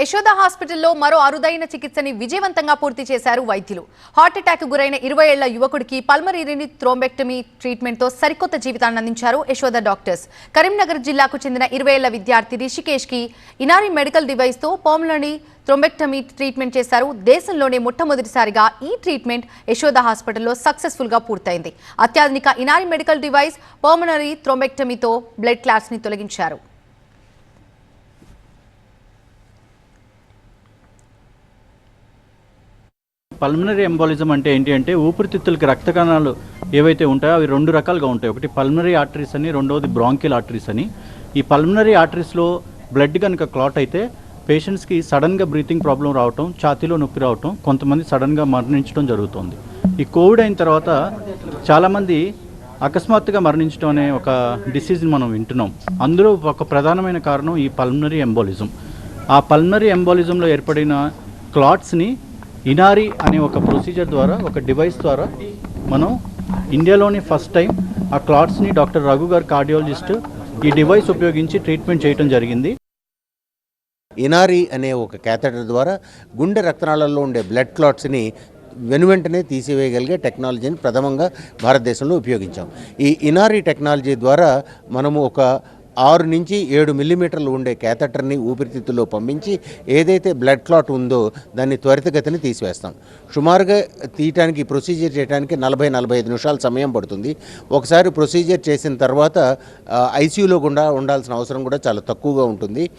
యశోద హాస్పిటల్లో మరో అరుదైన చికిత్సని విజయవంతంగా పూర్తి చేశారు వైద్యులు. హార్ట్ అటాక్ గురైన ఇరవై ఏళ్ళ యువకుడికి పల్మరీరిని థ్రోంబెక్టమీ ట్రీట్మెంట్తో సరికొత్త జీవితాన్ని అందించారు యశోద డాక్టర్స్. కరీంనగర్ జిల్లాకు చెందిన ఇరవై ఏళ్ళ విద్యార్థి రిషికేష్కి ఇనారి మెడికల్ డివైస్తో పోమ్లని థ్రోంబెక్టమీ ట్రీట్మెంట్ చేశారు. దేశంలోనే మొట్టమొదటిసారిగా ఈ ట్రీట్మెంట్ యశోద హాస్పిటల్లో సక్సెస్ఫుల్గా పూర్తయింది. అత్యాధునిక ఇనారి మెడికల్ డివైస్ పర్మనరీ థ్రోంబెక్టమీతో బ్లడ్ క్లాస్ని తొలగించారు. పల్మనరీ ఎంబాలిజం అంటే ఏంటి అంటే ఊపిరితిత్తులకి రక్త కణాలు ఏవైతే ఉంటాయో అవి రెండు రకాలుగా ఉంటాయి. ఒకటి పల్మనరీ ఆర్టరీస్ అని రెండవది బ్రాంకిల్ ఆర్టరీస్ అని. ఈ పల్మనరీ ఆర్టరీస్లో బ్లడ్ కనుక క్లాట్ అయితే పేషెంట్స్కి సడన్గా బ్రీతింగ్ ప్రాబ్లం రావటం ఛాతీలో నొప్పి రావటం కొంతమంది సడన్గా మరణించడం జరుగుతుంది. ఈ కోవిడ్ అయిన తర్వాత చాలామంది అకస్మాత్తుగా మరణించడం అనే ఒక డిసీజ్ని మనం వింటున్నాం. అందులో ఒక ప్రధానమైన కారణం ఈ పల్మనరీ ఎంబాలిజం. ఆ పల్మనరీ ఎంబాలిజంలో ఏర్పడిన క్లాట్స్ని ఇనారి అనే ఒక ప్రొసీజర్ ద్వారా ఒక డివైస్ ద్వారా మనం ఇండియాలోని ఫస్ట్ టైం ఆ క్లాట్స్ని డాక్టర్ రఘు గారు కార్డియాలజిస్ట్ ఈ డివైస్ ఉపయోగించి ట్రీట్మెంట్ చేయడం జరిగింది. ఇనారి అనే ఒక క్యాథెటర్ ద్వారా గుండె రక్తనాళాల్లో ఉండే బ్లడ్ క్లాట్స్ని వెనువెంటనే తీసివేయగలిగే టెక్నాలజీని ప్రథమంగా భారతదేశంలో ఉపయోగించాం. ఈ ఇనారీ టెక్నాలజీ ద్వారా మనము ఒక ఆరు నుంచి ఏడు మిల్లీమీటర్లు ఉండే క్యాథటర్ని ఊపిరితిత్తుల్లో పంపించి ఏదైతే బ్లడ్ క్లాట్ ఉందో దాన్ని త్వరితగతిని తీసివేస్తాం. సుమారుగా తీయటానికి ప్రొసీజర్ చేయడానికి నలభై నలభై ఐదు నిమిషాల సమయం పడుతుంది. ఒకసారి ప్రొసీజర్ చేసిన తర్వాత ఐసీయూలో గుండా ఉండాల్సిన అవసరం కూడా చాలా తక్కువగా ఉంటుంది.